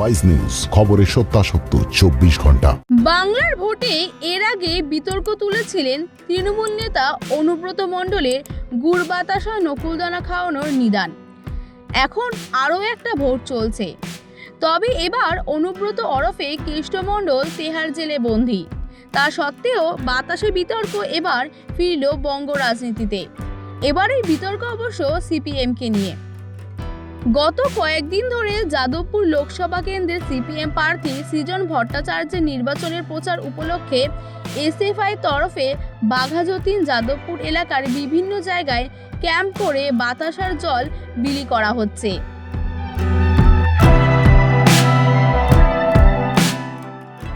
Wise news খবরের সত্যাসত্য, চব্বিশ ঘণ্টা। বাংলার ভোটে এর আগে বিতর্ক তুলেছিলেন তৃণমূল নেতা অনুব্রত মণ্ডলের গুড় বাতাসা নকুলদানা খাওয়ানোর নিদান। এখন আরও একটা ভোট চলছে। তবে এবার অনুব্রত ওরফে কৃষ্ণমণ্ডল তেহার জেলে বন্দী। তা সত্ত্বেও বাতাসে বিতর্ক এবার ফিরল বঙ্গ রাজনীতিতে। এবার বিতর্ক অবশ্য সিপিএমকে নিয়ে। গত কয়েকদিন ধরে যাদবপুর লোকসভা কেন্দ্রের সিপিএম প্রার্থী সৃজন ভট্টাচার্যের নির্বাচনের প্রচার উপলক্ষে এসএফআই তরফে বাঘাযতীন যাদবপুর এলাকার বিভিন্ন জায়গায় ক্যাম্প করে বাতাসার জল বিলি করা হচ্ছে।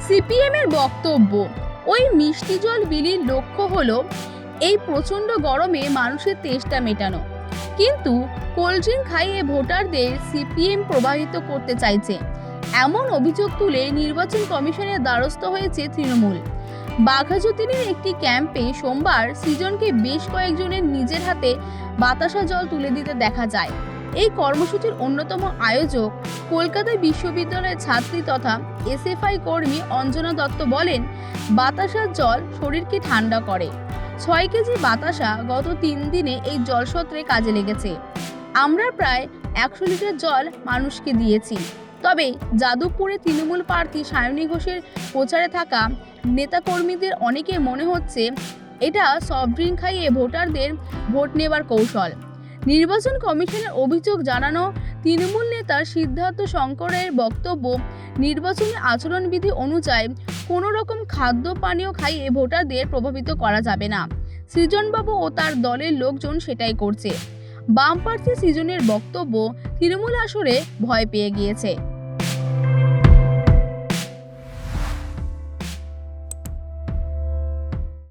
সিপিএম এর বক্তব্য, ওই মিষ্টি জল বিলির লক্ষ্য হলো, এই প্রচণ্ড গরমে মানুষের তেষ্টা মেটানো। কিন্তু কোল্ড ড্রিঙ্ক খাইয়ে ভোটারদের সিপিএম প্রভাবিত করতে চাইছে। এমন অভিযোগ তুলে নির্বাচন কমিশনের দ্বারস্থ হয়েছে তৃণমূল। বাঘাযতীনের একটি ক্যাম্পে সোমবার সৃজনকে বেশ কয়েকজনের নিজের হাতে বাতাসা জল তুলে দিতে দেখা যায়। এই কর্মসূচির অন্যতম আয়োজক কলকাতা বিশ্ববিদ্যালয়ের ছাত্রী তথা এসএফআই কর্মী অঞ্জনা দত্ত বলেন বাতাসার জল শরীরকে ঠান্ডা করে। ছয় কেজি বাতাসা গত তিন দিনে এই জলসত্রে কাজে লেগেছে। আমরা প্রায় একশো লিটার জল মানুষকে দিয়েছি। তবে যাদবপুরে তৃণমূল প্রার্থী সায়নী ঘোষের প্রচারে থাকা নেতাকর্মীদের অনেকে মনে হচ্ছে এটা সফট ড্রিঙ্ক খাইয়ে ভোটারদের ভোট নেবার কৌশল। নির্বাচন কমিশনের অভিযোগ জানানো তৃণমূল নেতা সিদ্ধার্থ শঙ্করের বক্তব্য নির্বাচনী আচরণবিধি অনুযায়ী কোনো রকম খাদ্য পানীয় খাইয়ে ভোটারদের প্রভাবিত করা যাবে না। সৃজনবাবু ও তার দলের লোকজন সেটাই করছে। বাম প্রার্থী সৃজনের বক্তব্য তৃণমূল আসরে ভয় পেয়ে গিয়েছে।